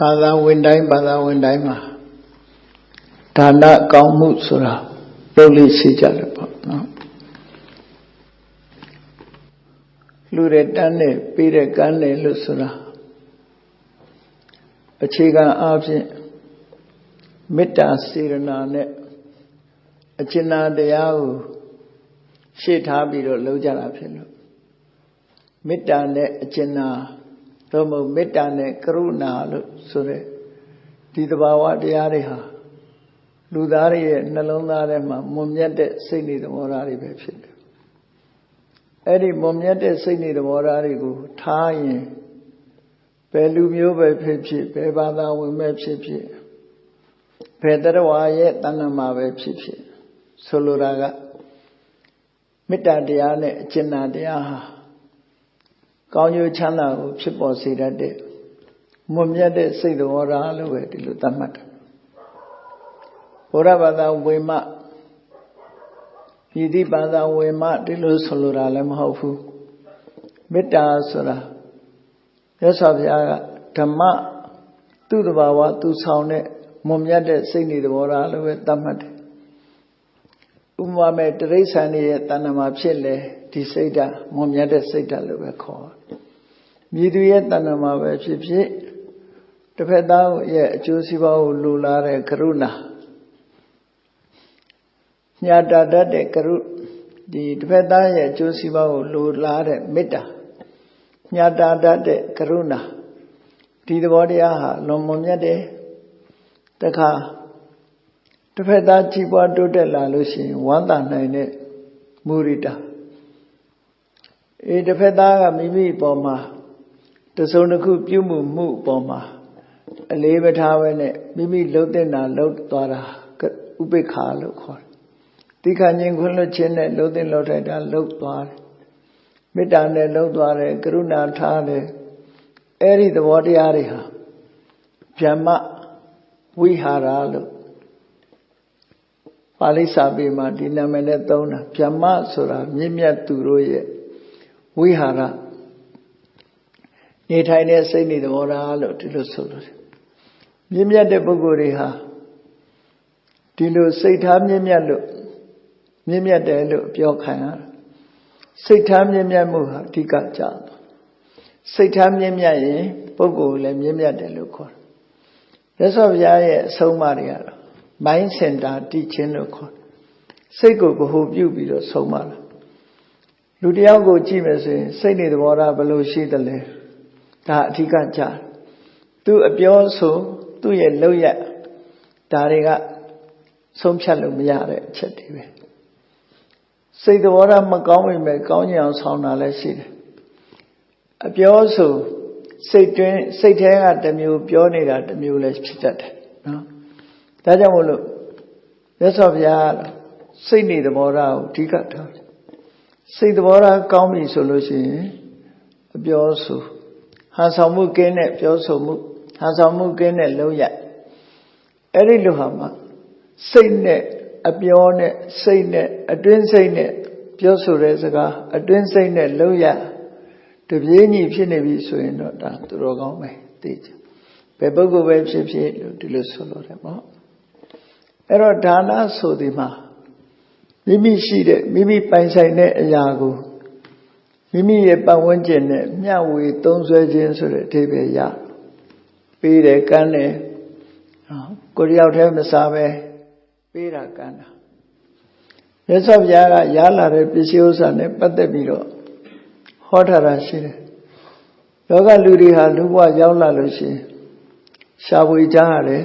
ဘာသာဝင်တိုင်းဘာသာဝင်တိုင်းမှာဒါနကောင်းမှုဆိုတာလုပ်လို့ရှိကြတယ်ပေါ့နော်လူတွေတန်းနဲ့ပေးတဲ့ကမ်းတယ်လို့ဆိုတာအခြေခံအားဖြင့်မေတ္တာစေရနာနဲ့အကျဉ်းနာတရားကိုရှေ့ထားပြီးတော့လုပ်ကြတာဖြစ်လို့မေတ္တာနဲ့အကျဉ်းနာ သို့မဟုတ်မေတ္တာနဲ့ကရုဏာလို့ဆိုတဲ့ဒီတဘာဝတရားတွေဟာလူသားတွေရဲ့နှလုံးသားထဲမှာမွန်မြတ်တဲ့စိတ်နေသဘောထားတွေပဲဖြစ်တယ်။အဲ့ဒီမွန်မြတ်တဲ့စိတ်နေသဘောထားတွေကိုထားရင်ဘယ်လူမျိုးပဲဖြစ်ဖြစ်ဘယ်ဘာသာဝင်ပဲဖြစ်ဖြစ်ဘယ်တရားဝါရဲ့တဏ္ဍမှာပဲဖြစ်ဖြစ်ဆိုလိုတာကမေတ္တာတရားနဲ့အကျဉ်းနာတရားဟာ ကောင်းကျိုးချမ်းသာကိုဖြစ်ပေါ်စေတတ်တဲ့မွန်မြတ်တဲ့စိတ်တော်ရာလို့ပဲဒီလိုသတ်မှတ်တယ်ဘုရားဘာသာဝေမဤတိဘာသာဝေမဒီလိုဆိုလိုတာလည်းမဟုတ်ဘူးမေတ္တာဆိုတာရသော်ဘုရားကဓမ္မသူ့တဘာဝသူဆောင်တဲ့မွန်မြတ်တဲ့စိတ်နေတော်ရာလို့ပဲသတ်မှတ်တယ်ဥပမာမဲ့တရိษံရဲ့တဏ္ဍမှာဖြစ်လေ ဒီစိတ်ဓာတ်မွန်မြတ်တဲ့စိတ်ဓာတ်လို့ပဲခေါ်မြည်သူရဲ့တဏ္ဍမှာပဲဖြစ်ဖြစ်တစ်ဖက်သားရဲ့အကျိုးစီးပွားကိုလိုလားတဲ့ကရုဏာညာတာတတ်တဲ့ကရုဒီတစ်ဖက်သားရဲ့အကျိုးစီးပွားကိုလိုလားတဲ့မေတ္တာညာတာတတ်တဲ့ကရုဏာဒီသဘောတရားဟာလွန်မွန်မြတ်တယ်တခါတစ်ဖက်သားကြီးပွားတိုးတက်လာလို့ရှိရင်ဝမ်းသာနိုင်တဲ့မူရိတာ အေးတစ်ဖက်သားကမိမိအပေါ်မှာတစုံတစ်ခုပြုမှုမှုအပေါ်မှာအလေးမထားဘဲနဲ့မိမိလှုပ်တဲ့နာလှုပ်သွားတာဥပိ္ပခာလို့ခေါ်တယ်။တိခါငြိမ်ခွင့်လွတ်ခြင်းနဲ့လှုပ်တဲ့လှုပ်ထိုက်တာလှုပ်သွားတယ်။မေတ္တာနဲ့လှုပ်သွားတယ်ကရုဏာထားတယ်အဲ့ဒီသဘောတရားတွေဟာဗြဟ္မဝိဟာရလို့ပါဠိစာပေမှာဒီနာမည်နဲ့သုံးတာဗြဟ္မဆိုတာမြင့်မြတ်သူတို့ရဲ့ ဝိဟာရနေထိုင်တဲ့စိတ်နေသဘောထားလို့ဒီလိုဆိုလို့မြင့်မြတ်တဲ့ပုဂ္ဂိုလ်တွေဟာဒီလိုစိတ်ထားမြင့်မြတ်လို့မြင့်မြတ်တယ်လို့ပြောခံရစိတ်ထားမြင့်မြတ်မှုဟာအဓိကကြတယ်စိတ်ထားမြင့်မြတ်ရင်ပုဂ္ဂိုလ်လည်းမြင့်မြတ်တယ်လို့ခေါ်တယ်ရသော်ဘုရားရဲ့အဆုံးအမတွေကတော့ mind center တည်ခြင်းလို့ခေါ်တယ်စိတ်ကိုဗဟုပြုပြီးတော့ဆုံးမတာ လူတယောက်ကိုကြည့်မယ်ဆိုရင်စိတ်နေသဘောထားဘယ်လိုရှိသလဲဒါအဓိကကြသူအပြောဆိုသူ့ရဲ့လောက်ရဒါတွေကဆုံးဖြတ်လို့မရတဲ့အချက်တွေပဲစိတ်သဘောထားမကောင်းပေမဲ့ကောင်းကြအောင်ဆောင်တာလည်းရှိတယ်အပြောဆိုစိတ်တွင်းစိတ်ထဲကတစ်မျိုးပြောနေတာတစ်မျိုးလည်းဖြစ်တတ်တယ်နော်ဒါကြောင့်မို့လို့ရသော်ဘုရားစိတ်နေသဘောထားကိုအဓိကထားတယ် စိတ်သဘောထားကောင်းပြီဆိုလို့ရှိရင်အပြောဆိုဟန်ဆောင်မှုကင်းတဲ့ပြောဆိုမှုဟန်ဆောင်မှုကင်းတဲ့လုံးရအဲ့ဒီလိုဟာမှာစိတ်နဲ့အပြောနဲ့စိတ်နဲ့အတွင်းစိတ်နဲ့ပြောဆိုတဲ့စကားအတွင်းစိတ်နဲ့လုံးရတပြေးညီဖြစ်နေပြီဆိုရင်တော့ဒါသူတော်ကောင်းပဲသိကြဘယ်ပုဂ္ဂိုလ်ပဲဖြစ်ဖြစ်လို့ဒီလိုဆိုလို့တယ်ပေါ့အဲ့တော့ဒါနဆိုဒီမှာ မိမိရှိတဲ့မိမိပိုင်ဆိုင်တဲ့အရာကိုမိမိရဲ့ပတ်ဝန်းကျင်နဲ့မျှဝေသုံးစွဲခြင်းဆိုတဲ့အဓိပ္ပာယ်ရပေးတယ်ကမ်းတယ်ကိုတယောက်တည်းမစားပဲပေးတာကမ်းတာမြတ်စွာဘုရားကရလာတဲ့ပစ္စည်းဥစ္စာနဲ့ပတ်သက်ပြီးတော့ဟောထားတာရှိတယ်လောကလူတွေဟာလူဘဝရောက်လာလို့ရှိရင်ရှားပွေကြရတယ်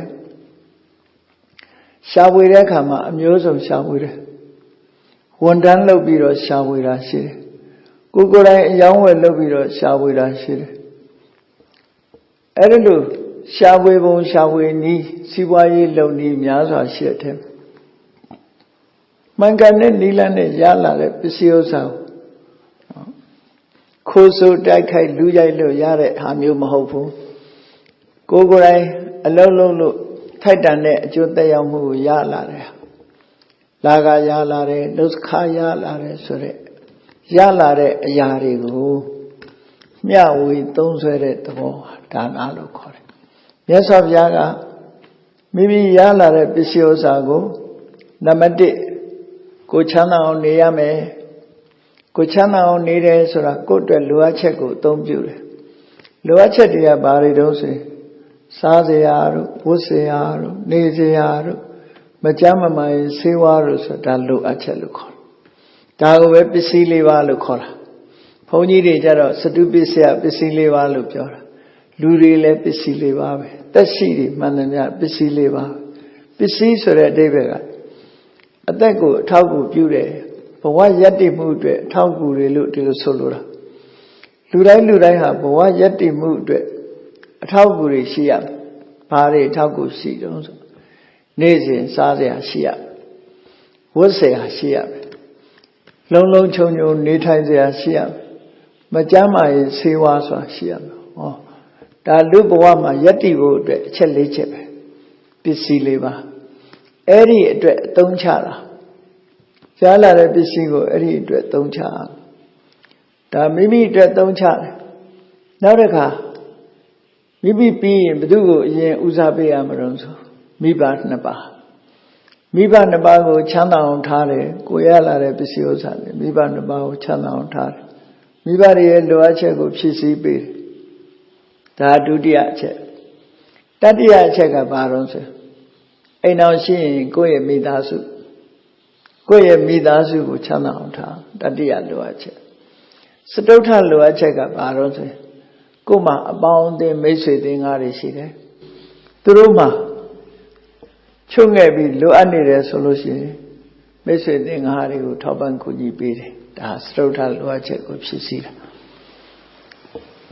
ရှားပွေတဲ့အခါမှာအမျိုးစုံရှားပွေတယ် ဝန်တန်းလုပ်ပြီးတော့ရှားပွေတာရှိတယ်ကိုကိုယ်တိုင်အယောင်းဝယ်လုပ်ပြီးတော့ရှားပွေတာရှိတယ်အဲ့ဒီလိုရှားပွေပုံရှားပွေနည်းစီးပွားရေးလုပ်နည်းများစွာရှိတဲ့မှန်ကန်တဲ့နိလန်းနဲ့ရလာတဲ့ပစ္စည်းဥစ္စာခိုးဆိုးတိုက်ခိုက်လူရိုက်လို့ရတဲ့ဟာမျိုးမဟုတ်ဘူးကိုကိုယ်တိုင်အလုံးလုံးလို့ထိုက်တန်တဲ့အကျိုးသက်ရောက်မှုကိုရလာတယ် လာကရလာတယ်ဒုက္ခရလာတယ်ဆိုတဲ့ရလာတဲ့အရာတွေကိုမျှဝေသုံးဆွဲတဲ့သဘောဒါနလို့ခေါ်တယ်မြတ်စွာဘုရားကမိမိရလာတဲ့ပစ္စည်းဥစ္စာကိုနံပါတ်1ကိုချမ်းသာအောင်နေရမယ်ကိုချမ်းသာအောင်နေတယ်ဆိုတာကိုယ့်အတွက်လိုအပ်ချက်ကိုအသုံးပြုတယ်လိုအပ်ချက်တွေကဘာတွေတုံးဆိုရင်စားစရာတို့ဝတ်စရာတို့နေစရာတို့ မကြမ်းမမာရင်ဆေးဝါးတို့ဆိုတာလိုအပ်ချက်လို့ခေါ်တယ်ဒါကိုပဲပစ္စည်းလေးပါလို့ခေါ်တာဘုန်းကြီးတွေကြတော့စတုပစ္စယပစ္စည်းလေးပါလို့ပြောတာလူတွေလည်းပစ္စည်းလေးပါပဲတက်ရှိတွေမှန်တယ်များပစ္စည်းလေးပါပစ္စည်းဆိုတဲ့အဓိပ္ပာယ်ကအသက်ကိုအထောက်အကူပြုတယ်ဘဝယက်တည်မှုအတွက်အထောက်အကူတွေလို့ဒီလိုဆိုလိုတာလူတိုင်းလူတိုင်းဟာဘဝယက်တည်မှုအတွက်အထောက်အကူတွေရှိရမယ်ဘာတွေအထောက်အကူရှိတုံးဆို နေ့စဉ်စားစရာရှိရမယ်ဝတ်စရာရှိရမယ်လုံးလုံးချုံချုံနေထိုင်စရာရှိရမယ်မကြမ်းမာရင်ဆေးဝါးဆိုတာရှိရမယ်ဟောဒါလူဘဝမှာယက်တည်ဖို့အတွက်အချက်၄ချက်ပဲပစ္စည်းလေးပါအဲ့ဒီအတွက်အသုံးချတာကြားလာတဲ့ပစ္စည်းကိုအဲ့ဒီအတွက်သုံးချဒါမိမိအတွက်သုံးချတယ်နောက်တစ်ခါမိမိပြီးရင်ဘု து ကိုအရင်ဦးစားပေးရမှာတော့ဆို မိဘနှစ်ပါးမိဘနှစ်ပါးကိုချမ်းသာအောင်ထားတယ်ကိုရလာတဲ့ပစ္စည်းဥစ္စာတွေမိဘနှစ်ပါးကိုချမ်းသာအောင်ထားတယ်မိဘတွေရဲ့လိုအပ်ချက်ကိုဖြည့်ဆည်းပေးတယ်ဒါဒုတိယအချက်တတိယအချက်ကဘာတော့ဆိုအိမ်တော်ရှိရင်ကိုယ့်ရဲ့မိသားစုကိုယ့်ရဲ့မိသားစုကိုချမ်းသာအောင်ထားတတိယလိုအပ်ချက်စတုထလိုအပ်ချက်ကဘာတော့ဆိုကိုယ်မှာအပေါင်းအသင်းမိတ်ဆွေသင်္ကားတွေရှိတယ်သူတို့မှာ ချုပ်ငဲ့ပြီးလိုအပ်နေတယ်ဆိုလို့ရှိရင်မိတ်ဆွေသင်္ကားတွေကိုထောက်ပံ့ကူညီပေးတယ်ဒါစတုထလိုအပ်ချက်ကိုဖြစ်စီတာ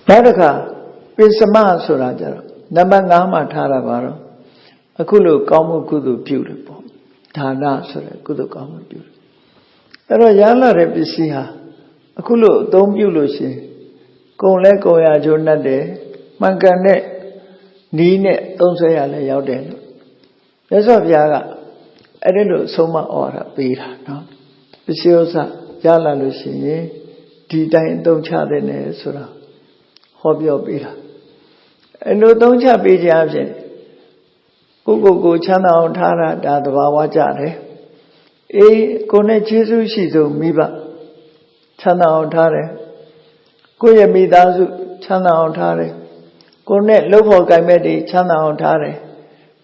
နောက်တစ်ခါပိစမဆိုတာကြတော့နံပါတ်5မှာထားတာပါတော့အခုလို့ကောင်းမှုကုသိုလ်ပြုတယ်ပေါ့ဒါနဆိုတဲ့ကုသိုလ်ကောင်းမှုပြုတယ်အဲ့တော့ရလာတဲ့ပစ္စည်းဟာအခုလို့အသုံးပြုလို့ရှိရင်ကုံလဲကုံရကျိုးနဲ့တယ်မှန်ကန်တဲ့နီးနဲ့သုံးဆွဲရလဲရောက်တယ်လို့ မြတ်စွာဘုရားကအဲ့ဒီလိုအဆုံးမဩဝါဒပေးတာနော်ပစ္စည်းဥစ္စာရလာလို့ရှိရင်ဒီတိုင်းအသုံးချတဲ့နယ်ဆိုတာဟောပြောပေးတာအဲ့လိုသုံးချပေးခြင်းအဖြစ်ကိုကိုကိုချမ်းသာအောင်ထားတာဒါသဘာဝကြတယ်အေးကိုနဲ့ကျေးဇူးရှိဆုံးမိဘချမ်းသာအောင်ထားတယ်ကိုယ့်ရဲ့မိသားစုချမ်းသာအောင်ထားတယ်ကိုနဲ့လှုပ်ဖို့ကြိုင်မဲ့တွေချမ်းသာအောင်ထားတယ်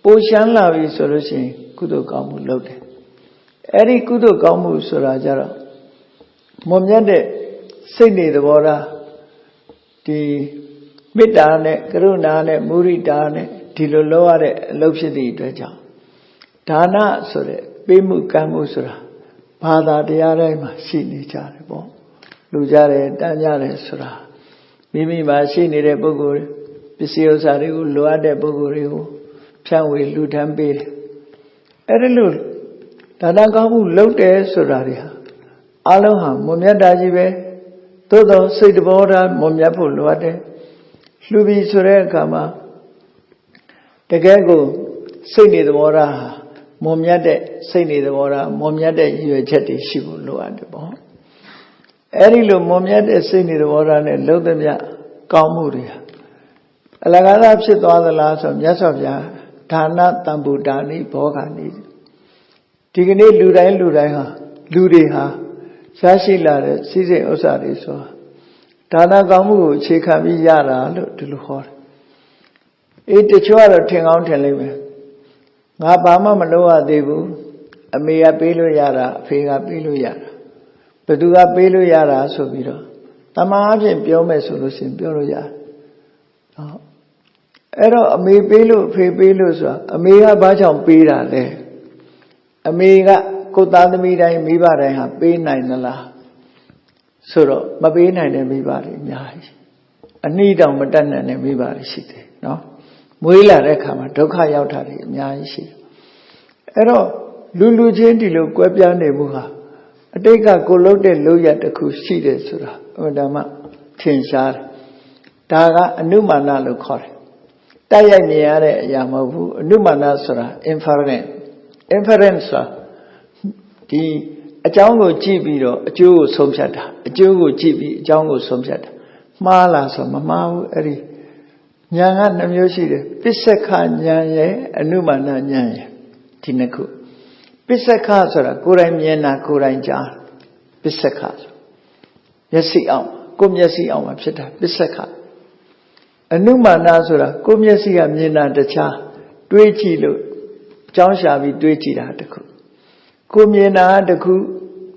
ပိုရှမ်းလာပြီဆိုလို့ရှိရင်ကုသိုလ်ကောင်းမှုလုပ်တယ်အဲ့ဒီကုသိုလ်ကောင်းမှုဆိုတာကြတော့မွန်မြတ်တဲ့စိတ်နေသဘောထားဒီမေတ္တာနဲ့ကရုဏာနဲ့မုရိတာနဲ့ဒီလိုလုပ်ရတဲ့အလုပ်ဖြစ်သည့်အတွက်ကြောင့်ဒါနဆိုတဲ့ပေးမှုကမ်းမှုဆိုတာဘာသာတရားတိုင်းမှာရှိနေကြတယ်ပေါ့လူကြတယ်တန်းကြတယ်ဆိုတာမိမိမှာရှိနေတဲ့ပုဂ္ဂိုလ်ပစ္စည်းဥစ္စာတွေကိုလိုအပ်တဲ့ပုဂ္ဂိုလ်တွေကို ဖြန့်ဝေလူထမ်းပေးတယ်အဲ့ဒီလိုဒါနကောင်းမှုလုပ်တယ်ဆိုတာတွေဟာအလုံးဟာမွန်မြတ်တာကြီးပဲသို့သောစိတ်တဘောထားမွန်မြတ်ဖို့လိုအပ်တယ်လှူပြီးဆိုတဲ့အခါမှာတကယ်ကိုစိတ်နေသဘောထားမွန်မြတ်တဲ့စိတ်နေသဘောထားမွန်မြတ်တဲ့ရည်ရွယ်ချက်တွေရှိဖို့လိုအပ်တယ်ပေါ့အဲ့ဒီလိုမွန်မြတ်တဲ့စိတ်နေသဘောထားနဲ့လုံးသမျှကောင်းမှုတွေအလကားသာဖြစ်သွားသလားဆိုမြတ်စွာဘုရား ဒါနတံပုဒါနိဘောဂာနိဒီကနေ့လူတိုင်းလူတိုင်းဟာလူတွေဟာရရှိလာတဲ့စီစဉ်ဥစ္စာတွေဆိုတာဒါနကောင်းမှုကိုအခြေခံပြီးရတာလို့ဒီလိုဟောတယ်အေးတချို့ကတော့ထင်ကောင်းထင်လိမ့်မယ်ငါဘာမှမလုပ်ရသေးဘူးအမေကပေးလို့ရတာအဖေကပေးလို့ရတာဘသူကပေးလို့ရတာဆိုပြီးတော့တမန်အဖြစ်ပြောမယ်ဆိုလို့ရှိရင်ပြောလို့ရတယ်ဟော အဲ့တော့အမေပေးလို့အဖေပေးလို့ဆိုတာအမေကဘာကြောင့်ပေးတာလဲအမေကကိုသားသမီးတိုင်းမိဘတိုင်းဟာပေးနိုင်သလားဆိုတော့မပေးနိုင်တဲ့မိဘတွေအများကြီးအနည်းတောင်မတတ်နိုင်တဲ့မိဘတွေရှိတယ်နော်မွေးလာတဲ့အခါမှာဒုက္ခရောက်တာတွေအများကြီးရှိတယ်အဲ့တော့လူလူချင်းဒီလိုကွဲပြားနေမှုဟာအတိတ်ကကိုလုတ်တဲ့လို့ရတစ်ခုရှိတယ်ဆိုတာအမှန်တမ်းထင်ရှားတယ်ဒါကအနုမာနလို့ခေါ်တယ် တိုက်ရိုက်မြင်ရတဲ့အရာမဟုတ်ဘူးအနုမာနဆိုတာ inference inference ဆိုတာဒီအကြောင်းကိုကြည့်ပြီးတော့အကျိုးကိုဆုံးဖြတ်တာအကျိုးကိုကြည့်ပြီးအကြောင်းကိုဆုံးဖြတ်တာမှားလားဆိုမမှားဘူးအဲ့ဒီဉာဏ်ကနှမျိုးရှိတယ်ပစ္စက္ခဉာဏ်ရဲ့အနုမာနဉာဏ်ရဲ့ဒီနှစ်ခုပစ္စက္ခဆိုတာကိုယ်တိုင်မြင်တာကိုယ်တိုင်ကြားပစ္စက္ခဆိုမျက်စိအောင်ကိုယ်မျက်စိအောင်မှာဖြစ်တာပစ္စက္ခ အနုမာနဆိုတာကိုယ်မျက်စိကမြင်တာတခြားတွေးကြည့်လို့ကြောင်းရှာပြီးတွေးကြည့်တာတခုကိုယ်မြင်တာတခု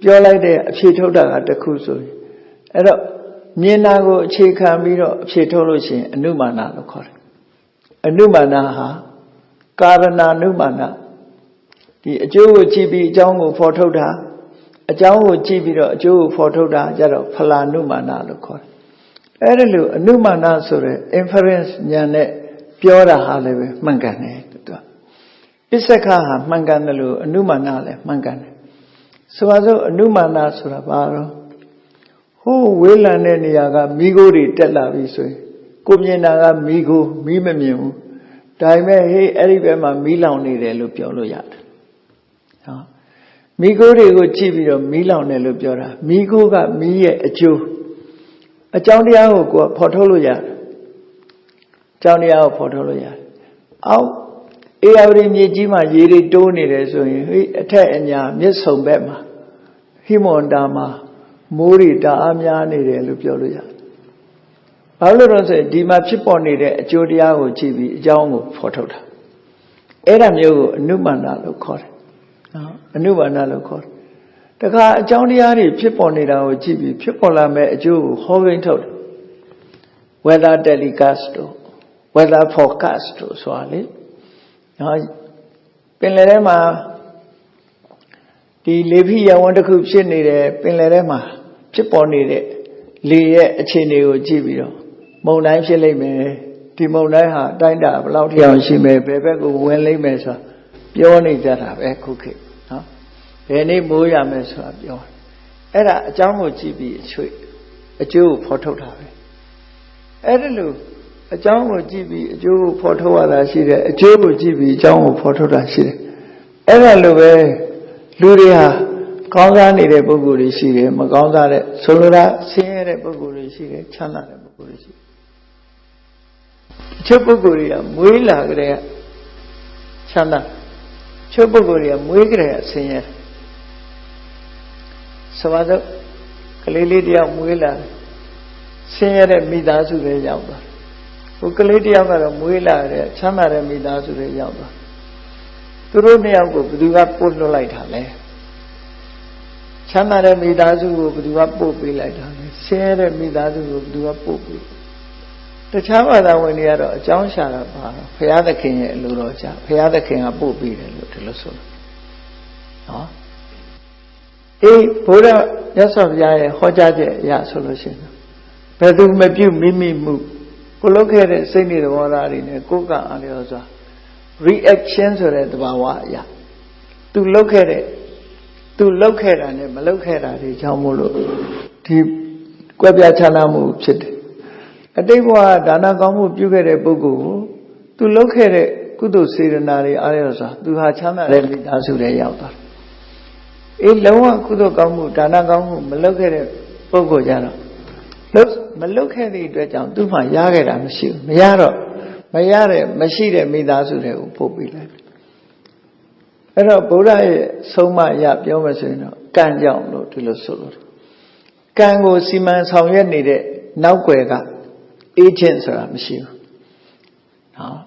ပြောလိုက်တဲ့အဖြေထုတ်တာကတခုဆိုရင်အဲ့တော့မြင်တာကိုအခြေခံပြီးတော့အဖြေထုတ်လို့ရှိရင်အနုမာနလို့ခေါ်တယ်အနုမာနဟာကာရဏအနုမာနဒီအကျိုးကိုကြည့်ပြီးအကြောင်းကိုဖော်ထုတ်တာအကြောင်းကိုကြည့်ပြီးတော့အကျိုးကိုဖော်ထုတ်တာကြတော့ဖလာနုမာနလို့ခေါ်တယ် အဲ့ဒါလို့အနုမာနဆိုတဲ့ inference ဉာဏ်နဲ့ပြောတာဟာလည်းပဲမှန်ကန်တယ်သူကပစ္စကဟာမှန်ကန်တယ်လို့အနုမာနလည်းမှန်ကန်တယ်ဆိုပါစို့အနုမာနဆိုတာဘာတော့ဟိုးဝေးလံတဲ့နေရာကမိโกတွေတက်လာပြီဆိုရင်ကိုမြင်တာကမိโกမိမမြင်ဘူးဒါပေမဲ့ဟေးအဲ့ဒီဘက်မှာမီးလောင်နေတယ်လို့ပြောလို့ရတယ်ဟောမိโกတွေကိုကြည့်ပြီးတော့မီးလောင်တယ်လို့ပြောတာမိโกကမီးရဲ့အကျိုး အကြောင်းတရားကိုကိုယ်ဖော်ထုတ်လို့ရတယ်အကြောင်းတရားကိုဖော်ထုတ်လို့ရတယ်အောက်အေယာဝတီမြေကြီးမှာရေတွေတိုးနေတယ်ဆိုရင်ဟေးအထက်အညာမြစ်ဆုံဘက်မှာဟိမွန်တာမှာမိုးတွေတအားများနေတယ်လို့ပြောလို့ရတယ်။ဘာလို့လဲဆိုရင်ဒီမှာဖြစ်ပေါ်နေတဲ့အကျိုးတရားကိုကြည့်ပြီးအကြောင်းကိုဖော်ထုတ်တာ။အဲ့ဒါမျိုးကိုအနုမာနလို့ခေါ်တယ်။နော်အနုမာနလို့ခေါ်တယ်။ တခါအကြောင်းတရားတွေဖြစ်ပေါ်နေတာကိုကြည့်ပြီးဖြစ်ပေါ်လာမဲ့အကျိုးကိုဟောရင်းထုတ်တယ်။ weather telecast တို့ weather forecast တို့ဆိုတာလေ။နော်ပင်လယ်ထဲမှာဒီလေဖိယဝန်းတစ်ခုဖြစ်နေတယ်ပင်လယ်ထဲမှာဖြစ်ပေါ်နေတဲ့လေရဲ့အခြေအနေကိုကြည့်ပြီးတော့မုန်တိုင်းဖြစ်လိမ့်မယ်ဒီမုန်တိုင်းဟာအတိုင်းတာဘယ်လောက်ထိအောင်ရှိမယ်ဘယ်ဘက်ကိုဝင်လိမ့်မယ်ဆိုတာပြောနေကြတာပဲခုခေတ်နော် ဘယ်နေ့မိုးရမယ်ဆိုတာပြောအဲ့ဒါအကြောင်းကိုကြည့်ပြီးအချွေအကျိုးကိုဖော်ထုတ်တာပဲအဲ့ဒါလို့အကြောင်းကိုကြည့်ပြီးအကျိုးကိုဖော်ထုတ်ရတာရှိတယ်အကျိုးကိုကြည့်ပြီးအကြောင်းကိုဖော်ထုတ်တာရှိတယ်အဲ့ဒါလိုပဲလူတွေဟာကောင်းစားနေတဲ့ပုဂ္ဂိုလ်တွေရှိတယ်မကောင်းစားတဲ့ဆိုလိုတာဆင်းရဲတဲ့ပုဂ္ဂိုလ်တွေရှိတယ်ချမ်းသာတဲ့ပုဂ္ဂိုလ်တွေရှိတယ်ချုပ်ပုဂ္ဂိုလ်တွေကမွေးလာကြတဲ့ချမ်းသာချုပ်ပုဂ္ဂိုလ်တွေကမွေးကြတဲ့ဆင်းရဲ ဆိုပါတော့ကလေးလေးတယောက်မွေးလာဆင်းရဲတဲ့မိသားစုတွေရောက်သွားဟိုကလေးတယောက်ကတော့မွေးလာတဲ့ချမ်းသာတဲ့မိသားစုတွေရောက်သွားသူတို့နှစ်ယောက်ကိုဘယ်သူကပို့လွှတ်လိုက်တာလဲချမ်းသာတဲ့မိသားစုကိုဘယ်သူကပို့ပေးလိုက်တာလဲဆင်းရဲတဲ့မိသားစုကိုဘယ်သူကပို့ပေးတခြားဘာသာဝင်တွေကတော့အကြောင်းရှာတာပါဘုရားသခင်ရဲ့အလိုတော်ကြဘုရားသခင်ကပို့ပေးတယ်လို့ဒီလိုဆိုတယ်နော် အေးဘုရားမြတ်စွာဘုရားရဲ့ဟောကြားချက်အရဆိုလို့ရှိရင်ဘယ်သူမပြုတ်မိမိမှုကိုလုတ်ခဲ့တဲ့စိတ်နေသဘောထားတွေနဲ့ကိုယ်ကအားလျော်စွာ reaction ဆိုတဲ့သဘာဝအရာသူလုတ်ခဲ့တဲ့သူလုတ်ခဲ့တာနဲ့မလုတ်ခဲ့တာတွေကြောင့်မို့လို့ဒီကွက်ပြားချမ်းသာမှုဖြစ်တယ်အတိတ်ဘဝဒါနကောင်းမှုပြုခဲ့တဲ့ပုဂ္ဂိုလ်ကိုသူလုတ်ခဲ့တဲ့ကုသိုလ်စေတနာတွေအားရစွာသူဟာချမ်းသာတဲ့မိသားစုတွေရောက်သွားတယ် အေးလုံးဝကုသိုလ်ကောင်းမှုဒါနကောင်းမှုမလုတ်ခဲ့တဲ့ပုဂ္ဂိုလ်ကြတော့လုတ်မလုတ်ခဲ့တဲ့အတွက်ကြောင့်သူ့မှာရခဲ့တာမရှိဘူးမရတော့မရတဲ့မရှိတဲ့မိသားစုတွေကိုပို့ပေးလိုက်အဲ့တော့ဗုဒ္ဓရဲ့ဆုံးမရပြောမှဆိုရင်တော့ကံကြောင့်လို့ဒီလိုဆိုလို့ကံကိုစီမံဆောင်ရွက်နေတဲ့နောက်ွယ်ကအေးချင်းဆိုတာမရှိဘူးနော်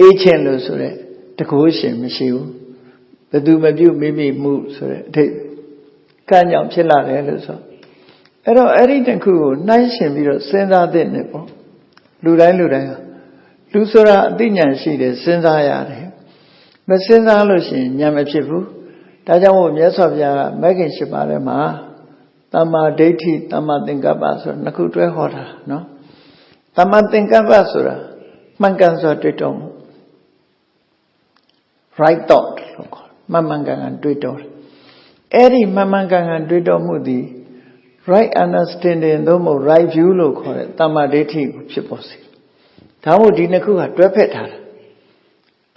အေးချင်းလို့ဆိုတဲ့တကိုးရှင်မရှိဘူး ဘသူမပြုတ်မိမိမှုဆိုတဲ့အထိတ်ကံကြောင့်ဖြစ်လာတယ်လို့ဆိုအဲ့တော့အဲ့ဒီတစ်ခုကိုနှိုင်းရှင်ပြီးတော့စဉ်းစားသင့်တယ်ပေါ့လူတိုင်းလူတိုင်းဟာလူဆိုတာအသိဉာဏ်ရှိတယ်စဉ်းစားရတယ်မစဉ်းစားလို့ရှိရင်ဉာဏ်မဖြစ်ဘူးဒါကြောင့်မို့မြတ်စွာဘုရားကမဂ်ခင်၈ပါးထဲမှာတမ္မာဒိဋ္ဌိတမ္မာသင်္ကပ္ပဆိုနှစ်ခုတွဲဟောတာနော်တမ္မာသင်္ကပ္ပဆိုတာမှန်ကန်စွာတွေ့တော်မှု right thought လို့ခေါ် မှန်မှန်ကန်ကန်တွေ့တော်တယ်အဲ့ဒီမှန်မှန်ကန်ကန်တွေ့တော်မှုသည် right understanding သို့မဟုတ် right view လို့ခေါ်တဲ့တမ္မာဒိဋ္ဌိကိုဖြစ်ပေါ်စေဒါမို့ဒီနှစ်ခုကတွဲဖက်ထားတာ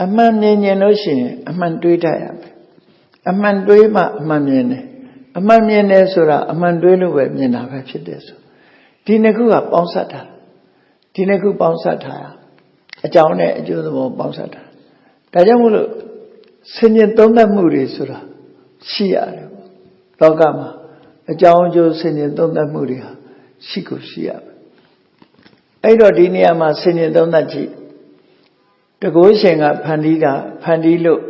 အမှန်မြင်ရင်လို့ရှိရင်အမှန်တွေးတတ်ရမယ်အမှန်တွေးမှအမှန်မြင်တယ်အမှန်မြင်တယ်ဆိုတာအမှန်တွေးလို့ပဲမြင်တာပဲဖြစ်တယ်ဆိုဒီနှစ်ခုကပေါင်းစပ်တာဒီနှစ်ခုပေါင်းစပ်ထားရအကြောင်းနဲ့အကျိုးသဘောပေါင်းစပ်တာဒါကြောင့်မို့လို့ ဆင်ញင်သုံးသပ်မှုတွေဆိုတာရှိရတယ်ပေါ့လောကမှာအကြောင်းအကျိုးဆင်ញင်သုံးသပ်မှုတွေဟာရှိကိုရှိရမယ်အဲ့တော့ဒီနေရာမှာဆင်ញင်သုံးသပ်ကြည့်တကိုးရှင်ကဖန်တီးတာဖန်တီးလို့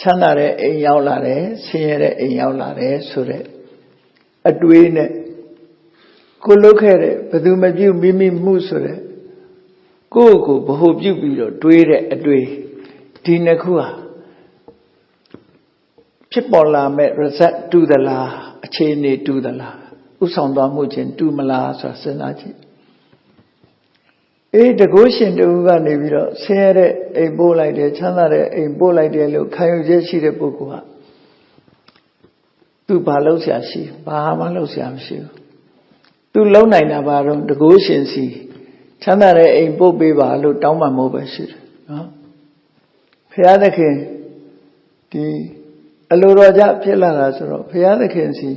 ချမ်းသာတဲ့အိမ်ရောက်လာတယ်ဆင်းရဲတဲ့အိမ်ရောက်လာတယ်ဆိုတဲ့အတွေးနဲ့ကိုလုတ်ခဲ့တဲ့ဘယ်သူမပြုမိမိမှုဆိုတဲ့ကိုယ့်ကိုဗဟုပြုပြီးတော့တွေးတဲ့အတွေးဒီနှစ်ခုဟာ ဖြစ်ပေါ်လာမဲ့ result တူသလားအခြေအနေတူသလားဥဆောင်သွားမှုချင်းတူမလားဆိုတာစဉ်းစားကြည့်အေးတကုရှင်တူကနေပြီးတော့ဆင်းရဲတဲ့အိမ်ပို့လိုက်တယ်ချမ်းသာတဲ့အိမ်ပို့လိုက်တယ်လို့ခံယူချက်ရှိတဲ့ပုဂ္ဂိုလ်ဟာသူဘာလုပ်ဆရာရှိဘာမှလုပ်ဆရာမရှိဘူးသူလုံနိုင်တာဘာတော့တကုရှင်စီချမ်းသာတဲ့အိမ်ပို့ပေးပါလို့တောင်းပန်မို့ပဲရှိတယ်နော်ဖရာသခင်ဒီ အလိုတော်ကြဖြစ်လာတာဆိုတော့ဘုရားသခင်စီ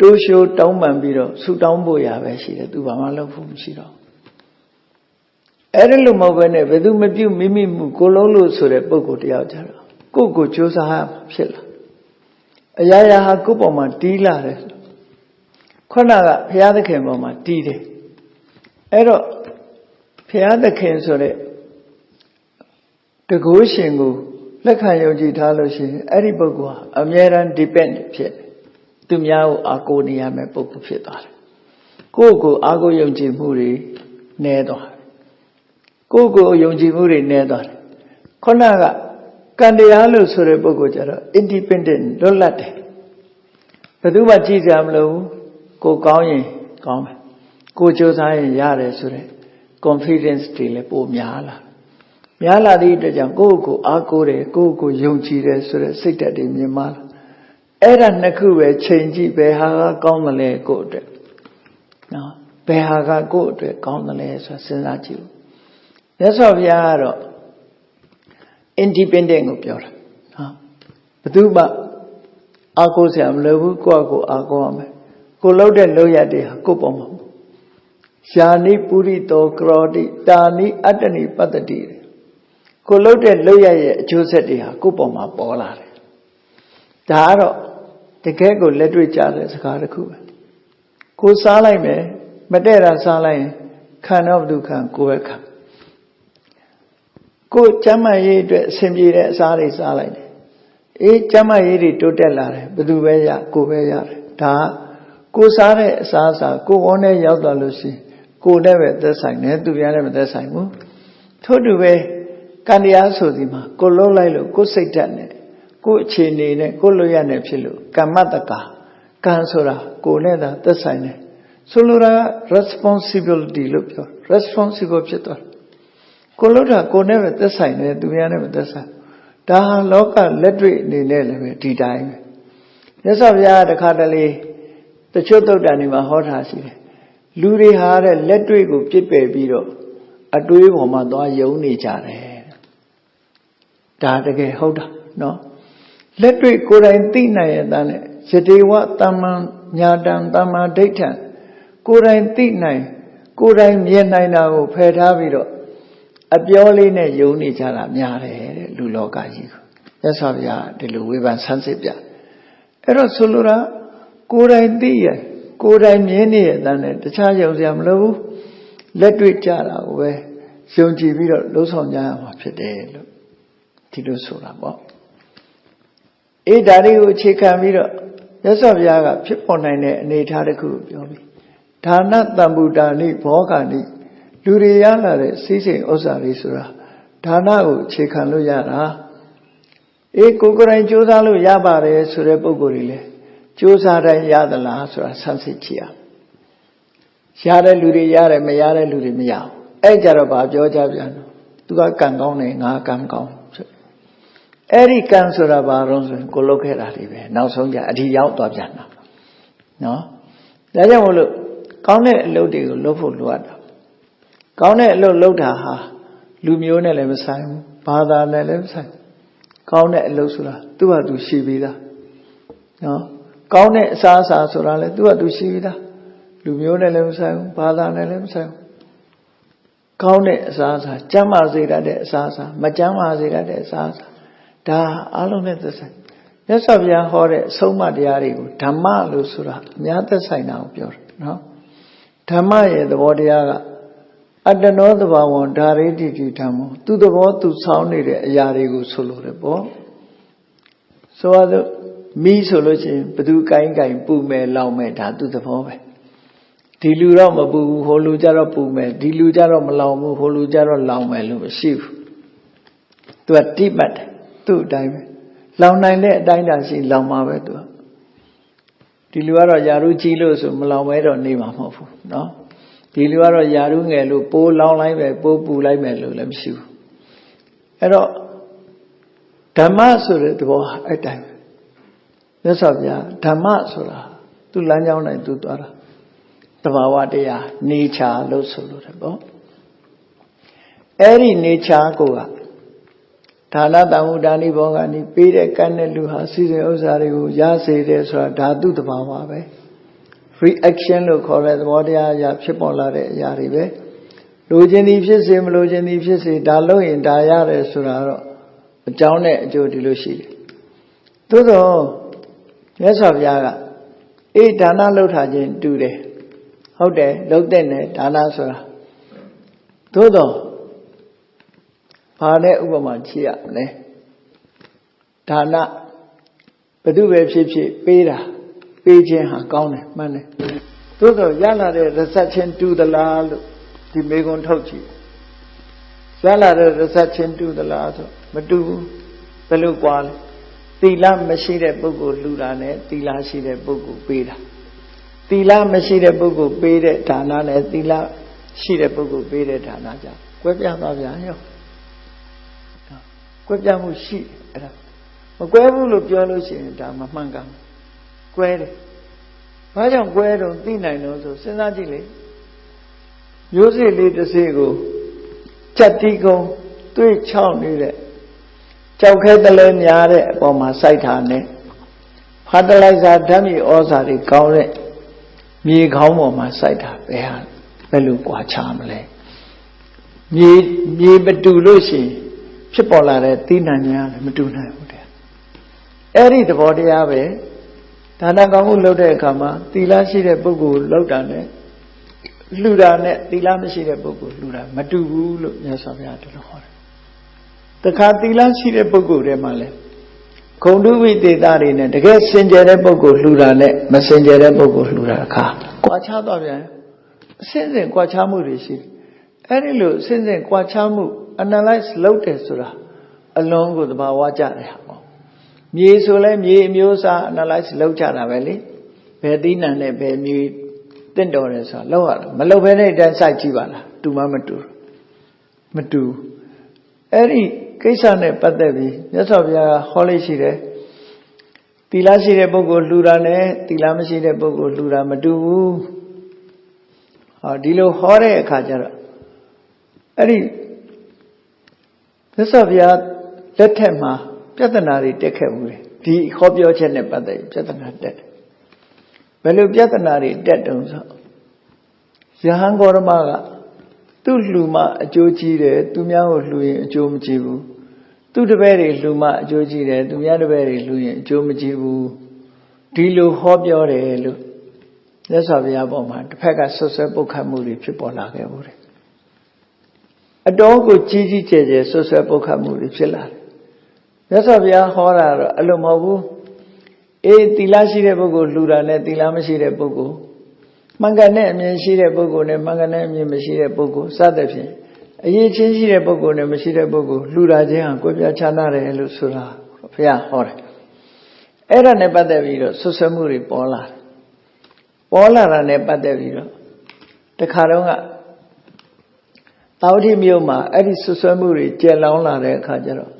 တိုးရှိုးတောင်းပန်ပြီးတော့ဆူတောင်းဖို့ရပဲရှိတယ်သူဘာမှလုပ်ဖို့မရှိတော့အဲ့ဒီလိုမဟုတ်ဘဲနဲ့ဘယ်သူမပြုတ်မိမိမှုကိုလုံးလို့ဆိုတဲ့ပုံကိုတယောက်ကြတော့ကိုယ့်ကိုကြိုးစားဖြစ်လာအရာရာဟာကိုယ့်ပေါ်မှာတီးလာတယ်ခုနကဘုရားသခင်ပေါ်မှာတီးတယ်အဲ့တော့ဘုရားသခင်ဆိုတဲ့တကိုးရှင်ကို လက်ခံယုံကြည်ထားလို့ရှိရင်အဲ့ဒီပုဂ္ဂိုလ်ဟာအမြဲတမ်း depend ဖြစ်တယ်သူများကိုအာကိုနေရမယ့်ပုဂ္ဂိုလ်ဖြစ်သွားတယ်ကိုယ့်ကိုအာကိုယုံကြည်မှုတွေနည်းသွားတယ်ကိုယ့်ကိုယုံကြည်မှုတွေနည်းသွားတယ်ခုနကကံတရားလို့ဆိုတဲ့ပုဂ္ဂိုလ်ကျတော့ independent လွတ်လပ်တယ်ဘယ်သူမှကြည့်ကြမလို့ကိုကောင်းရင်ကောင်းမယ်ကိုကြိုးစားရင်ရတယ်ဆိုတဲ့ confidence တွေလည်းပိုများလာ များလာသည့်အတွက်ကြောင့်ကိုယ့်ကိုအားကိုးတယ်ကိုယ့်ကိုယုံကြည်တယ်ဆိုတဲ့စိတ်ဓာတ်တွေမြင်မာလာအဲ့ဒါနှစ်ခုပဲချိန်ကြည့်ဘယ်ဟာကကောင်းတယ်လဲကိုယ့်အတွက်နော်ဘယ်ဟာကကိုယ့်အတွက်ကောင်းတယ်လဲဆိုတာစဉ်းစားကြည့်ဦးမြတ်စွာဘုရားကတော့ independent ကိုပြောတာဟာဘယ်သူမှအားကိုးစရာမလိုဘူးကိုယ့်အကိုအားကိုးရမယ်ကိုလှုပ်တဲ့လှုပ်ရတဲ့ဟာကိုယ့်ပေါ်မှာယာနိပုရိတောကရောတိတာနိအတ္တနိပတ္တတိ ကိုလှုပ်တဲ့လှုပ်ရရဲ့အကျိုးဆက်တွေဟာကိုယ့်ပေါ်မှာပေါ်လာတယ်ဒါကတော့တကယ်ကိုလက်တွေ့ကြတဲ့စကားတစ်ခုပဲကိုစားလိုက်မယ်မတဲ့တာစားလိုက်ရင်ခံတော့ဘုဒ္ဓခံကိုယ်ပဲခံကိုကျမ်းမာရေးအတွက်အဆင်ပြေတဲ့အစားတွေစားလိုက်တယ်အေးကျမ်းမာရေးတွေတိုးတက်လာတယ်ဘယ်သူပဲရကိုပဲရတယ်ဒါကိုစားတဲ့အစားအစာကိုဝန်းနဲ့ရောက်သွားလို့ရှိရင်ကိုနဲ့ပဲသက်ဆိုင်တယ်သူများနဲ့မသက်ဆိုင်ဘူးထို့တူပဲ ကံတရားဆိုဒီမှာကိုလုံးလိုက်လို့ကိုစိတ်ဓာတ်နဲ့ကိုအခြေအနေနဲ့ကိုလွတ်ရနဲ့ဖြစ်လို့ကမ္မတကာကံဆိုတာကိုနဲ့သာသက်ဆိုင်တယ်ဆိုလိုတာ responsibility လို့ပြော responsible ဖြစ်သွားတယ်ကိုလွတ်တာကိုနဲ့ပဲသက်ဆိုင်တယ်သူများနဲ့မသက်ဆိုင်ဒါဟာလောကလက်တွေ့အနေနဲ့လည်းပဲဒီတိုင်းပဲမြတ်စွာဘုရားတခါတလေတချို့သုတ်တန်တွေမှာဟောထားရှိတယ်လူတွေဟာတဲ့လက်တွေ့ကိုပြစ်ပယ်ပြီးတော့အတွေးပေါ်မှာသွားယုံနေကြတယ် ဒါတကယ်ဟုတ်တာနော်လက်တွေ့ကိုယ်တိုင်သိနိုင်ရတဲ့နဲ့ယတိဝတမ္မညာတံတမ္မာဒိဋ္ဌံကိုယ်တိုင်သိနိုင် ကိုယ်တိုင်မြင်နိုင်တာကိုဖယ်ထားပြီးတော့အပြောလေးနဲ့ယုံနေကြတာများတယ်တဲ့လူလောကကြီးကိုရသော်ဗျာဒီလိုဝေဖန်ဆန်းစစ်ပြအဲ့တော့ဆိုလိုတာကိုယ်တိုင်သိရကိုယ်တိုင်မြင်နေရတဲ့နဲ့တခြားယုံစရာမလိုဘူးလက်တွေ့ကြတာကိုပဲယုံကြည်ပြီးတော့လှုပ်ဆောင်ကြရမှာဖြစ်တယ်လို့ ဒီလိုဆိုတာပေါ့အေးဒါတွေကိုအခြေခံပြီးတော့ရသော်ဘုရားကဖြစ်ပေါ်နိုင်တဲ့အနေအထားတစ်ခုကိုပြောပြီးဒါနတံဘူတာနိဘောဂာနိလူတွေရလာတဲ့စိစိမ်ဥစ္စာတွေဆိုတာဒါနကိုအခြေခံလို့ရတာအေးကိုယ်ကိုယ်တိုင်ကြိုးစားလို့ရပါတယ်ဆိုတဲ့ပုံကိုယ်တွေလည်းကြိုးစားတိုင်းရသလားဆိုတာဆန်းစစ်ကြည့်ရရတဲ့လူတွေရတယ်မရတဲ့လူတွေမရဘူးအဲ့ကြတော့ဗာပြောကြပြန်တော့သူကကံကောင်းတယ်ငါကံကောင်း အဲ့ဒီကံဆိုတာဘာလို့ဆိုရင်ကိုလုတ်ခဲ့တာတွေပဲနောက်ဆုံးကြအထီရောက်သွားပြန်တာနော်ဒါကြောင့်မလို့ကောင်းတဲ့အလုပ်တွေကိုလုပ်ဖို့လိုအပ်တာကောင်းတဲ့အလုပ်လုပ်တာဟာလူမျိုးနဲ့လည်းမဆိုင်ဘူးဘာသာနဲ့လည်းမဆိုင်ကောင်းတဲ့အလုပ်ဆိုတာသူ့ဟာသူရှိပြီးသားနော်ကောင်းတဲ့အစားအစာဆိုတာလည်းသူ့ဟာသူရှိပြီးသားလူမျိုးနဲ့လည်းမဆိုင်ဘူးဘာသာနဲ့လည်းမဆိုင်ဘူးကောင်းတဲ့အစားအစာကျမ်းမာစေတတ်တဲ့အစားအစာမကျမ်းမာစေတတ်တဲ့အစားအစာ ဒါအလုံးနဲ့သက်ဆိုင်မြတ်စွာဘုရားဟောတဲ့အဆုံးအမတရားတွေကိုဓမ္မလို့ဆိုတာအများသက်ဆိုင်တာကိုပြောတယ်နော်ဓမ္မရဲ့သဘောတရားကအတ္တနောသဘာဝံဓာရိတိတိဓမ္မောသူသဘောသူဆောင်းနေတဲ့အရာတွေကိုဆိုလိုတယ်ပေါ့ဆိုရတော့မိဆိုလို့ရှိရင်ဘသူကိုင်းကိုင်းပူမယ်လောင်မယ်ဒါသူသဘောပဲဒီလူတော့မပူဘူးဟိုလူကြတော့ပူမယ်ဒီလူကြတော့မလောင်ဘူးဟိုလူကြတော့လောင်မယ်လို့မရှိဘူးသူကတိပတ်တယ် သူ့အတိုင်းပဲလောင်နိုင်တဲ့အတိုင်းတာရှိလောင်မှာပဲသူကဒီလူကတော့ယာရုကြီးလို့ဆိုမလောင်မဲတော့နေမှာမဟုတ်ဘူးเนาะဒီလူကတော့ယာရုငယ်လို့ပိုးလောင်လိုက်ပဲပိုးပူလိုက်မယ်လို့လည်းမရှိဘူးအဲ့တော့ဓမ္မဆိုတဲ့သဘောဟာအဲ့တိုင်းပဲမြတ်စွာဘုရားဓမ္မဆိုတာသူ့လမ်းကြောင်းတိုင်းသူသွားတာတဘာဝတရားနေချာလို့ဆိုလို့တယ်ပေါ့အဲ့ဒီနေချာကိုက ဒါနတမှုဒါနိဘောဂာနိပေးတဲ့ကံတဲ့လူဟာစီစဉ်ဥစ္စာတွေကိုရစေတယ်ဆိုတာဓာတုတဘာဝပဲ reaction လို့ခေါ်တဲ့သဘောတရားအရာဖြစ်ပေါ်လာတဲ့အရာတွေပဲလိုချင်သည်ဖြစ်စေမလိုချင်သည်ဖြစ်စေဒါလို့ရင်ဒါရတယ်ဆိုတာတော့အကြောင်းနဲ့အကျိုးဒီလိုရှိတယ်သို့တော့မြတ်စွာဘုရားကအေးဒါနလှုပ်ထားခြင်းတူတယ်ဟုတ်တယ်လှုပ်တဲ့နဲ့ဒါနဆိုတာသို့တော့ ဘာနဲ့ဥပမာကြည့်ရမလဲဒါနဘသူပဲဖြစ်ဖြစ်ပေးတာပေးခြင်းဟာကောင်းတယ်မှန်တယ်သို့တော့ရလာတဲ့ရစက်ချင်းတူသလားလို့ဒီမေကွန်ထုတ်ကြည့်ရလာတဲ့ရစက်ချင်းတူသလားဆိုမတူဘူးဘယ်လိုကွာလဲသီလမရှိတဲ့ပုဂ္ဂိုလ်လှူတာနဲ့သီလရှိတဲ့ပုဂ္ဂိုလ်ပေးတာသီလမရှိတဲ့ပုဂ္ဂိုလ်ပေးတဲ့ဒါနနဲ့သီလရှိတဲ့ပုဂ္ဂိုလ်ပေးတဲ့ဒါနကြောင့်ကွဲပြားသွားပြန်ရော ကွဲပြားမှုရှိအဲ့ဒါမကွဲဘူးလို့ပြောလို့ရှိရင်ဒါမမှန်ကန်ကွဲတယ်ဘာကြောင့်ကွဲတော့သိနိုင်တော့ဆိုစဉ်းစားကြည့်လေမျိုးစေ့လေးတစ်စေ့ကိုချက်တီးကုန်းတွေးချောင်းနေတဲ့ကြောက်ခဲတလဲများတဲ့အပေါ်မှာစိုက်ထားနေဖာတလိုက်စာဓာတ်မြေဩဇာတွေကောင်းတဲ့မြေခေါင်းပေါ်မှာစိုက်တာဘယ်ဟာဘယ်လိုကွာခြားမလဲမြေမြေမတူလို့ရှိရင် ဖြစ်ပေါ်လာတဲ့သိနာညာလည်းမတူနိုင်ဘူးတဲ့အဲ့ဒီသဘောတရားပဲဒါနကောင်းမှုလုပ်တဲ့အခါမှာသီလရှိတဲ့ပုဂ္ဂိုလ်လုပ်တာနဲ့လှူတာနဲ့သီလမရှိတဲ့ပုဂ္ဂိုလ်လှူတာမတူဘူးလို့မြတ်စွာဘုရားဒီလိုဟောတယ်တခါသီလရှိတဲ့ပုဂ္ဂိုလ်တွေမှာလဲဂုံတုဝိတေတာတွေနဲ့တကယ်စင်ကြယ်တဲ့ပုဂ္ဂိုလ်လှူတာနဲ့မစင်ကြယ်တဲ့ပုဂ္ဂိုလ်လှူတာအခါကွာခြားသွားပြန်အစဉ်စဉ်ကွာခြားမှုတွေရှိတယ်အဲ့ဒီလိုအစဉ်စဉ်ကွာခြားမှု analyze လုပ်တယ်ဆိုတာအလုံးကိုသဘာဝကြတယ်ဟာပေါ့မြေဆိုလဲမြေအမျိုးအစား analyze လုပ်ကြတာပဲလေဘယ်သီးနှံနဲ့ဘယ်မြေတင့်တော်တယ်ဆိုတာလောက်ရမလောက်ဘဲနဲ့အတိုင်းစိုက်ကြည့်ပါလားတူမမတူမတူအဲ့ဒီကိစ္စနဲ့ပတ်သက်ပြီးမြတ်စွာဘုရားဟောလေးရှိတယ်တီလာရှိတဲ့ပုဂ္ဂိုလ်လှူတာနဲ့တီလာမရှိတဲ့ပုဂ္ဂိုလ်လှူတာမတူဘူးဟောဒီလိုဟောတဲ့အခါကျတော့အဲ့ဒီ မြတ်စွာဘုရားလက်ထက်မှာပြဿနာတွေတက်ခဲ့ဘူးလေဒီဟောပြောချက်နဲ့ပတ်သက်ပြဿနာတက်တယ်ဘယ်လိုပြဿနာတွေတက်တုံးဆိုယဟန်ဂေါရမကသူ့လှူမှအကျိုးကြီးတယ်သူများကိုလှူရင်အကျိုးမကြီးဘူးသူ့တပည့်တွေလှူမှအကျိုးကြီးတယ်သူများတပည့်တွေလှူရင်အကျိုးမကြီးဘူးဒီလိုဟောပြောတယ်လို့မြတ်စွာဘုရားပေါ်မှာတစ်ဖက်ကဆွဆွဲပုတ်ခတ်မှုတွေဖြစ်ပေါ်လာခဲ့ဘူးတယ် အတော်ကိုကြီးကြီးကျယ်ကျယ်ဆွဆွဲပုတ်ခတ်မှုတွေဖြစ်လာတယ်မြတ်စွာဘုရားဟောတာတော့အဲ့လိုမဟုတ်ဘူးအေးသီလရှိတဲ့ပုဂ္ဂိုလ်လှူတာနဲ့သီလမရှိတဲ့ပုဂ္ဂိုလ်မှန်ကန်တဲ့အမြင်ရှိတဲ့ပုဂ္ဂိုလ်နဲ့မှန်ကန်တဲ့အမြင်မရှိတဲ့ပုဂ္ဂိုလ်စသဖြင့်အရေးချင်းရှိတဲ့ပုဂ္ဂိုလ်နဲ့မရှိတဲ့ပုဂ္ဂိုလ်လှူတာချင်းဟာကိုယ်ပြခြားနာတယ်လို့ဆိုတာဘုရားဟောတယ်အဲ့ဒါနဲ့ပတ်သက်ပြီးတော့ဆွဆွမှုတွေပေါ်လာတယ်ပေါ်လာတာနဲ့ပတ်သက်ပြီးတော့တခါတော့က တာဝတိမြို့မှာအဲ့ဒီဆွဆွမှုတွေကျယ်လောင်းလာတဲ့အခါကျတော့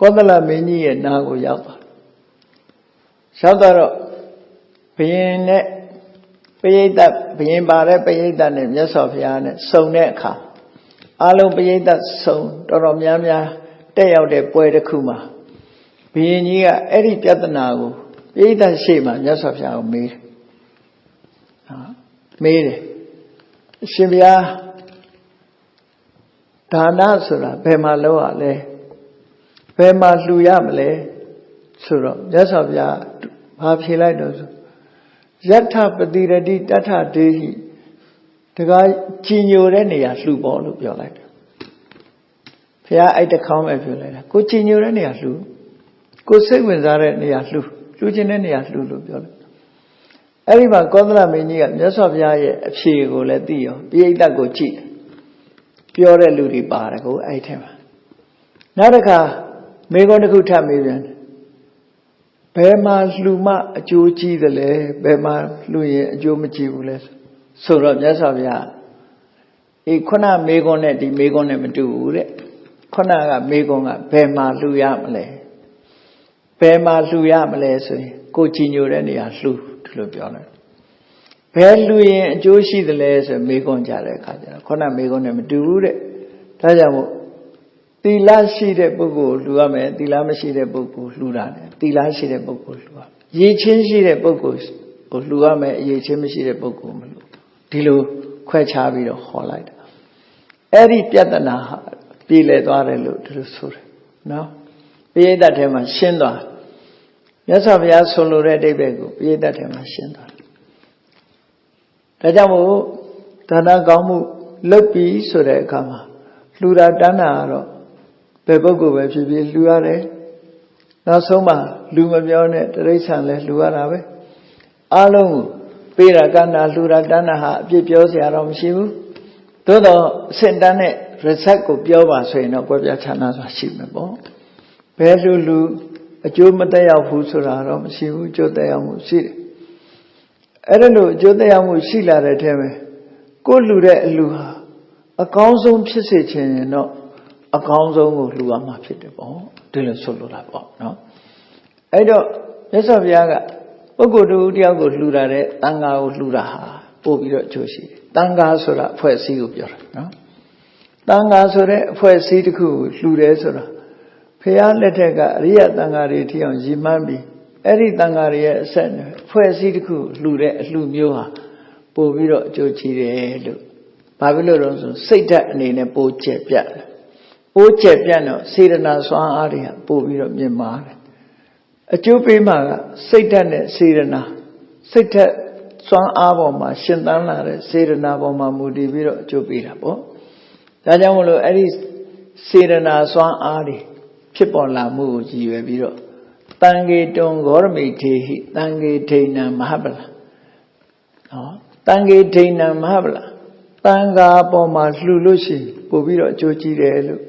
ကောသလမင်းကြီးရဲ့နားကိုရောက်သွားရောက်တော့ဘယင်နဲ့ပရိသတ်ဘယင်ပါတဲ့ပရိသတ်နဲ့မြတ်စွာဘုရားနဲ့စုံတဲ့အခါအလုံးပရိသတ်စုံတော်တော်များများတက်ရောက်တဲ့ပွဲတစ်ခုမှာဘယင်ကြီးကအဲ့ဒီပြဿနာကိုပရိသတ်ရှေ့မှာမြတ်စွာဘုရားကိုမေးတယ်ဟာမေးတယ်အရှင်ဘုရား ဒါနဆိုတာဘယ်မှာလောက်ရလဲဘယ်မှာလှူရမလဲဆိုတော့မြတ်စွာဘုရားဘာဖြေလိုက်တော့ဆိုယထပတိရတိတထဒေဟိတကားကြည်ညိုတဲ့နေရာလှူပေါ်လို့ပြောလိုက်တယ်ဘုရားအဲ့တခေါင်းပဲပြောလိုက်တာကိုကြည်ညိုတဲ့နေရာလှူကိုစိတ်ဝင်စားတဲ့နေရာလှူလှူခြင်းတဲ့နေရာလှူလို့ပြောလိုက်အဲ့ဒီမှာကောသလမင်းကြီးကမြတ်စွာဘုရားရဲ့အဖြေကိုလည်းသိရောပိဋကတ်ကိုကြည့် ပြောတဲ့လူတွေပါတယ်ကိုအဲ့ထဲမှာနောက်တစ်ခါမေခွန်းတစ်ခုထပ်မေးပြန်တယ်ဘယ်မှာလှူမှအကျိုးကြီးသလဲဘယ်မှာလှူရင်အကျိုးမကြီးဘူးလဲဆိုတော့မြတ်စွာဘုရားအေးခုနမေခွန်းနဲ့ဒီမေခွန်းနဲ့မတူဘူးတဲ့ခုနကမေခွန်းကဘယ်မှာလှူရမလဲဘယ်မှာလှူရမလဲဆိုရင်ကိုကြည်ညိုတဲ့နေရာလှူဒီလိုပြောတယ် ဘယ်လှူရင်အကျိုးရှိသလဲဆိုမေခွန်းကြတဲ့အခါကျတော့ခုနမေခွန်းနဲ့မတူဘူးတဲ့ဒါကြောင့်မို့သီလရှိတဲ့ပုဂ္ဂိုလ်လှူရမယ်သီလမရှိတဲ့ပုဂ္ဂိုလ်လှူတာတယ်သီလရှိတဲ့ပုဂ္ဂိုလ်လှူရရည်ချင်းရှိတဲ့ပုဂ္ဂိုလ်ကိုလှူရမယ်အရေးချင်းမရှိတဲ့ပုဂ္ဂိုလ်မလှူဒီလိုခွဲခြားပြီးတော့ဟောလိုက်တာအဲ့ဒီပြဿနာဟာပြည်လည်သွားတယ်လို့သူတို့ဆိုတယ်နော်ပိဋကတ်ထဲမှာရှင်းသွားမြတ်စွာဘုရားဆိုလိုတဲ့အဓိပ္ပာယ်ကိုပိဋကတ်ထဲမှာရှင်းသွားတယ် ဒါကြောင့်မို့ဒါနကောင်းမှုလုပ်ပြီးဆိုတဲ့အခါမှာလှူတာတန်းတာကတော့ဘယ်ပုဂ္ဂိုလ်ပဲဖြစ်ဖြစ်လှူရတယ်နောက်ဆုံးမှလူမပြောနဲ့တရိษံလဲလှူရတာပဲအားလုံးကိုပေးတာကန္တာလှူတာတန်းတာဟာအပြစ်ပြောစရာတော့မရှိဘူးသို့တော့စင်တန်းတဲ့ reset ကိုပြောပါဆိုရင်တော့ကွဲပြားခြားနားစွာရှိမှာပေါ့ဘယ်လူလူအကျိုးမတက်ရောက်ဘူးဆိုတာတော့မရှိဘူးအကျိုးတက်ရောက်မှုရှိတယ် အဲ့ဒါလို့အကျိုးတက်ရောက်မှုရှိလာတဲ့ထဲမှာကိုလှူတဲ့အလှူဟာအကောင်းဆုံးဖြစ်စေခြင်းရင်တော့အကောင်းဆုံးကိုလှူရမှာဖြစ်တယ်ပေါ့ဒီလိုဆိုလိုတာပေါ့နော်အဲ့တော့မြတ်စွာဘုရားကပုဂ္ဂိုလ်တူတယောက်ကိုလှူတာတဲ့တန်ဃာကိုလှူတာဟာပို့ပြီးတော့အကျိုးရှိတယ်တန်ဃာဆိုတာအဖွဲ့အစည်းကိုပြောတာနော်တန်ဃာဆိုတဲ့အဖွဲ့အစည်းတစ်ခုကိုလှူတယ်ဆိုတာဖះလက်ထက်ကအရိယတန်ဃာတွေထီအောင်ရည်မှန်းပြီး အဲ့ဒီတန်ဃာတွေရဲ့အဆက်နဲ့အဖွဲ့အစည်းတစ်ခုလှူတဲ့အလှူမျိုးဟာပို့ပြီးတော့အကျိုးကြီးတယ်လို့ဘာဖြစ်လို့လဲဆိုစိတ်ဓာတ်အနေနဲ့ပိုကျက်ပြတ်တယ်ပိုကျက်ပြတ်တော့စေတနာစွမ်းအားတွေကပို့ပြီးတော့မြင့်မာတယ်အကျိုးပေးမှာကစိတ်ဓာတ်နဲ့စေတနာစိတ်ဓာတ်စွမ်းအားပေါ်မှာရှင်သန်လာတဲ့စေတနာပေါ်မှာမူတည်ပြီးတော့အကျိုးပေးတာပေါ့ဒါကြောင့်မလို့အဲ့ဒီစေတနာစွမ်းအားတွေဖြစ်ပေါ်လာမှုကိုကြည်ရွယ်ပြီးတော့ တန်ကေတုံဂေါရမိထေဟိတန်ကေထိဏံမဟာပလနော်တန်ကေထိဏံမဟာပလတန်ဃာပေါ်မှာလှူလို့ရှိရင်ပို့ပြီးတော့အကျိုးကြီးတယ်လို့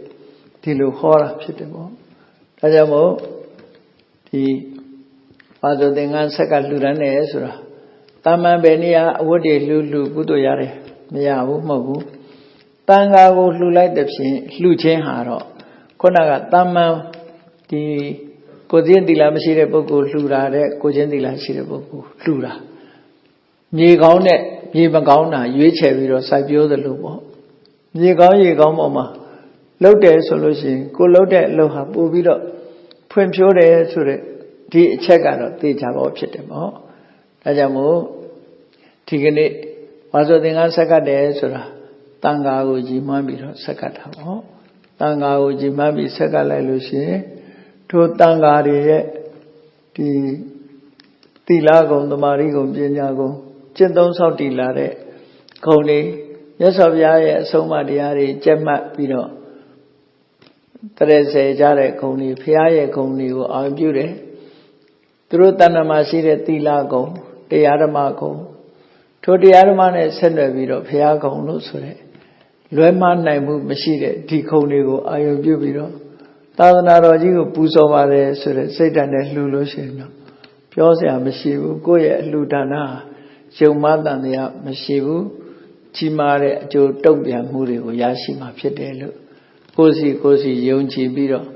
ဒီလိုဟောတာဖြစ်တယ်ပေါ့ဒါကြောင့်မို့ဒီပါဇောသင်္ကန်းဆက်ကလှူဒန်းတယ်ဆိုတာတာမန်ပဲနေရအဝတ်တွေလှူလှူကုသိုလ်ရတယ်မရဘူးမဟုတ်ဘူးတန်ဃာကိုလှူလိုက်တဲ့ဖြင့်လှူခြင်းဟာတော့ခုနကတာမန်ဒီ ကိုချင်းသီလမရှိတဲ့ပုဂ္ဂိုလ်လှူတာတဲ့ကိုချင်းသီလရှိတဲ့ပုဂ္ဂိုလ်လှူတာမြေကောင်းတဲ့မြေမကောင်းတာရွေးချယ်ပြီးတော့စိုက်ပျိုးသလိုပေါ့မြေကောင်းရေကောင်းပေါ်မှာလှုပ်တယ်ဆိုလို့ရှိရင်ကိုလှုပ်တဲ့အလုပ်ဟာပို့ပြီးတော့ဖွံ့ဖြိုးတယ်ဆိုတဲ့ဒီအချက်ကတော့သိကြပါဖြစ်တယ်ပေါ့ဒါကြောင့်မို့ဒီကနေ့ဝါဆိုသင်္ကန်းဆက်ကတ်တယ်ဆိုတာတန်ဃာကိုကြီးမှန်းပြီးတော့ဆက်ကတ်တာပေါ့တန်ဃာကိုကြီးမှန်းပြီးဆက်ကတ်လိုက်လို့ရှိရင် ထိုတန်ဃာတွေရဲ့ဒီသီလကုံသမာဓိကုံပညာကုံကျင့်သုံးဆောက်တည်လာတဲ့ဂုံတွေမြတ်စွာဘုရားရဲ့အဆုံးအမတရားတွေကြက်မှတ်ပြီးတော့တရစေကြတဲ့ဂုံတွေဘုရားရဲ့ဂုံတွေကိုအာရုံပြုတယ်သူတို့တဏ္ဍမှာရှိတဲ့သီလဂုံတရားဓမ္မဂုံထိုတရားဓမ္မနဲ့ဆက်နွယ်ပြီးတော့ဘုရားဂုံလို့ဆိုတဲ့လွဲမှားနိုင်မှုမရှိတဲ့ဒီခုံတွေကိုအာရုံပြုပြီးတော့ သာသနာတော်ကြီးကိုပူဇော်ပါတယ်ဆိုတဲ့စိတ်ဓာတ်နဲ့လှူလို့ရှိရင်တော့ပြောစရာမရှိဘူးကိုယ့်ရဲ့အလှူဒါနယုံမတန်တရားမရှိဘူးကြီးမားတဲ့အကျိုးတုံ့ပြန်မှုတွေကိုရရှိမှာဖြစ်တယ်လို့ကိုယ်စီကိုယ်စီယုံကြည်ပြီးတော့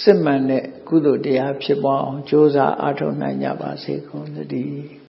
စစ်မှန်တဲ့ကုသိုလ်တရားဖြစ်ပွားအောင်ကြိုးစားအားထုတ်နိုင်ကြပါစေကုန်သတည်း